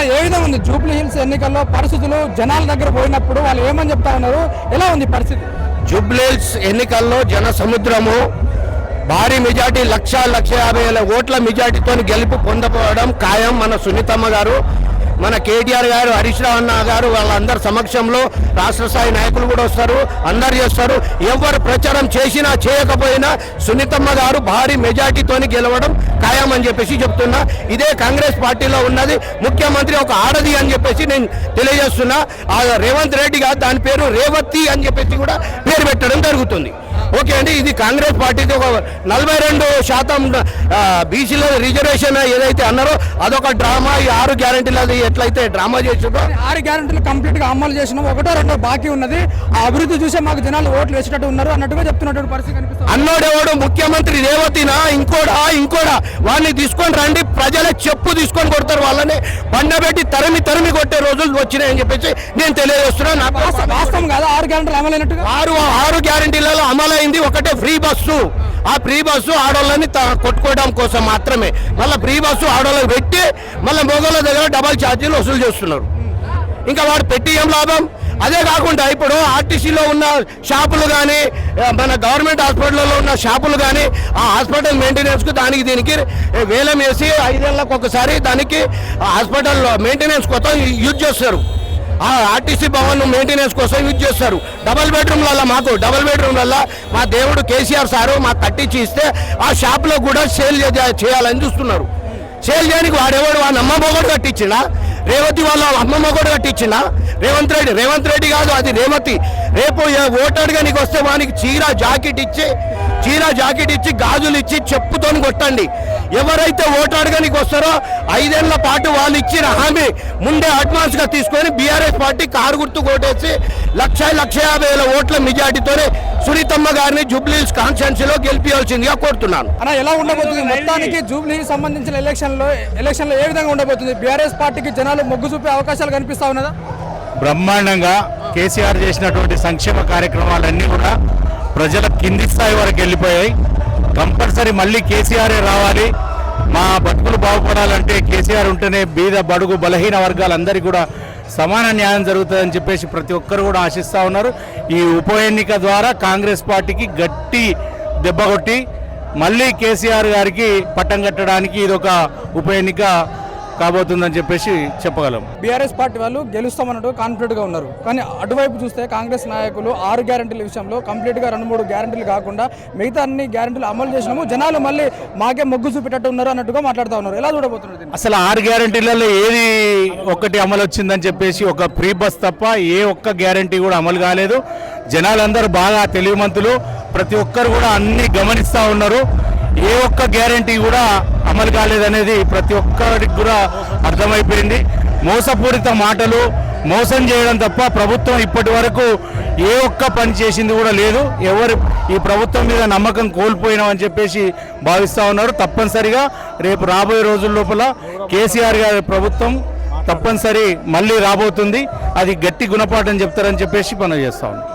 అలా ఏ విధంగా ఉంది. జూబ్లీ హిల్స్ ఎన్నికల్లో పరిస్థితులు జనాల దగ్గర పోయినప్పుడు వాళ్ళు ఏమని చెప్తా ఉన్నారు? ఎలా ఉంది పరిస్థితి? జూబ్లీహిల్స్ ఎన్నికల్లో జన సముద్రము భారీ మెజార్టీ లక్ష లక్ష యాభై వేల ఓట్ల మెజార్టీతో గెలుపు పొందపోవడం ఖాయం మన సునీతమ్మ గారు. మన కేటీఆర్ గారు హరీష్ రావు అన్న గారు వాళ్ళందరి సమక్షంలో రాష్ట్ర స్థాయి నాయకులు కూడా వస్తారు అందరు చేస్తారు. ఎవరు ప్రచారం చేసినా చేయకపోయినా సునీతమ్మ గారు భారీ మెజార్టీతోని గెలవడం ఖాయం అని చెప్పేసి చెప్తున్నా. ఇదే కాంగ్రెస్ పార్టీలో ఉన్నది. ముఖ్యమంత్రి ఒక ఆడది అని చెప్పేసి నేను తెలియజేస్తున్నా. రేవంత్ రెడ్డి గారు దాని పేరు రేవతి అని చెప్పేసి కూడా పేరు పెట్టడం జరుగుతుంది. ఓకే అండి ఇది కాంగ్రెస్ పార్టీది ఒక నలభై రెండు శాతం బీసీల రిజర్వేషన్ ఏదైతే అన్నారో అదొక డ్రామా. ఈ ఆరు గ్యారంటీలు అది ఎట్లయితే డ్రామా చేసిందో ఆరు గ్యారెంటీలు కంప్లీట్గా అమలు చేసినాం. ఒకటో రెండో బాకీ ఉన్నది. ఆ అభివృద్ధి చూసే మాకు జనాలు ఓట్లు వేసేటట్టు ఉన్నారు అన్నట్టుగా చెప్తున్నటువంటి పరిస్థితి కనిపిస్తుంది. అన్నోడెవడు? ముఖ్యమంత్రి రేవతినా? ఇంకోడా? ఇంకోడా? వాడిని తీసుకొని రండి. ప్రజలే చెప్పు తీసుకొని కొడతారు వాళ్ళని. పండబెట్టి తరిమి తరిమి కొట్టే రోజులు వచ్చినాయని చెప్పేసి నేను తెలియజేస్తున్నా. నాకు వాస్తవం- కాదా? ఆరు గ్యారెంటీలు అమలైనట్టుగా? ఆరు ఆరు గ్యారంటీలలో అమలైంది ఒకటే ఫ్రీ బస్సు. ఆ ఫ్రీ బస్సు ఆడోళ్ళని త- కొట్టుకోవడం కోసం మాత్రమే. మళ్ళీ ఫ్రీ బస్సు ఆడోళ్ళకి పెట్టి మళ్ళీ మొగోళ్ళ దగ్గర డబల్ ఛార్జీలు వసూలు చేస్తున్నారు. ఇంకా వాడు పెట్టి ఏం లాభం? అదే కాకుండా ఇప్పుడు ఆర్టీసీలో ఉన్న షాపులు కానీ మన గవర్నమెంట్ హాస్పిటల్లో ఉన్న షాపులు కానీ ఆ హాస్పిటల్ మెయింటెనెన్స్కు దానికి దీనికి వేలం వేసి ఐదేళ్ళకు ఒకసారి దానికి హాస్పిటల్లో హాస్పిటల్ మెయింటెనెన్స్ కోసం యూజ్ చేస్తారు. ఆ ఆర్టీసీ భవన్ మెయింటెనెన్స్ కోసం యూజ్ చేస్తారు. డబల్ బెడ్రూమ్లలో మాకు డబల్ బెడ్రూమ్లలో మా దేవుడు కేసీఆర్ సారు మాకు కట్టించి ఇస్తే ఆ షాప్లో కూడా సేల్ చేయాలని చూస్తున్నారు. సేల్ చేయడానికి వాడెవడు? వాళ్ళ అమ్మమ్మ కూడా కట్టించినా రేవతి వాళ్ళ అమ్మమ్మ కూడా కట్టించినా రేవంత్ రెడ్డి రేవంత్ రెడ్డి కాదు అది రేవతి రేపు ఏ ఓటాడుగా నీకు వస్తే వానికి చీర జాకెట్ ఇచ్చి చీర జాకెట్ ఇచ్చి గాజులు ఇచ్చి చెప్పుతోని కొట్టండి. ఎవరైతే ఓటాడుగా నీకు వస్తారో ఐదేళ్ళ పాటు వాళ్ళు ఇచ్చిన హామీ ముందే అడ్వాన్స్గా తీసుకొని బీఆర్ఎస్ పార్టీ కారు గుర్తు కొట్టేసి లక్ష లక్ష యాభై వేల ఓట్ల మెజార్టీతోనే సునీతమ్మ గారిని జూబ్లీస్ కాన్స్టిట్యున్సీలో గెలిపించాల్సిందిగా కోరుతున్నాను. అలా ఎలా ఉండబోతుంది? మొత్తానికి జూబ్లీకి సంబంధించిన ఎలక్షన్లో ఎలక్షన్లో ఏ విధంగా ఉండబోతుంది? బీఆర్ఎస్ పార్టీకి జనాలు మొగ్గు చూపే అవకాశాలు కనిపిస్తా ఉన్నదా? బ్రహ్మాండంగా కేసీఆర్ చేసినటువంటి సంక్షేమ కార్యక్రమాలన్నీ కూడా ప్రజల కింది స్థాయి వరకు వెళ్ళిపోయాయి. కంపల్సరీ మళ్ళీ కేసీఆరే రావాలి. మా బతుకులు బాగుపడాలంటే కేసీఆర్ ఉంటేనే బీద బడుగు బలహీన వర్గాలందరికీ కూడా సమాన న్యాయం జరుగుతుందని చెప్పేసి ప్రతి ఒక్కరు కూడా ఆశిస్తూ ఉన్నారు. ఈ ఉప ఎన్నిక ద్వారా కాంగ్రెస్ పార్టీకి గట్టి దెబ్బ కొట్టి మళ్ళీ కేసీఆర్ గారికి పట్టం కట్టడానికి ఇది ఒక ఉప ఎన్నిక కాబోతుందని చెప్పేసి చెప్పగలం. బీఆర్ఎస్ పార్టీ వాళ్ళు గెలుస్తామన్నట్టు కాన్ఫిడెంట్గా ఉన్నారు. కానీ అటువైపు చూస్తే కాంగ్రెస్ నాయకులు ఆరు గ్యారెంటీల విషయంలో కంప్లీట్గా రెండు మూడు గ్యారెంటీలు కాకుండా మిగతా అన్ని గ్యారెంటీలు అమలు చేసినాము. జనాలు మళ్ళీ మాకే మొగ్గు చూపేటట్టు ఉన్నారు అన్నట్టుగా మాట్లాడుతూ ఉన్నారు. ఎలా చూడబోతున్నారు? అసలు ఆరు గ్యారంటీలలో ఏది ఒక్కటి అమలు వచ్చిందని చెప్పేసి ఒక ఫ్రీ బస్ తప్ప ఏ ఒక్క గ్యారంటీ కూడా అమలు కాలేదు. జనాలందరూ బాగా తెలివిమంతులు. ప్రతి ఒక్కరు కూడా అన్ని గమనిస్తూ ఉన్నారు. ఏ ఒక్క గ్యారంటీ కూడా అమలు కాలేదనేది ప్రతి ఒక్కరికి కూడా అర్థమైపోయింది. మోసపూరిత మాటలు మోసం చేయడం తప్ప ప్రభుత్వం ఇప్పటి వరకు ఏ ఒక్క పని చేసింది కూడా లేదు. ఎవరు ఈ ప్రభుత్వం మీద నమ్మకం కోల్పోయినామని చెప్పేసి భావిస్తూ ఉన్నారు. తప్పనిసరిగా రేపు రాబోయే రోజుల లోపల కేసీఆర్ గారి ప్రభుత్వం తప్పనిసరి మళ్ళీ రాబోతుంది. అది గట్టి గుణపాఠం చెప్తారని చెప్పేసి పనులు చేస్తా ఉన్నాం.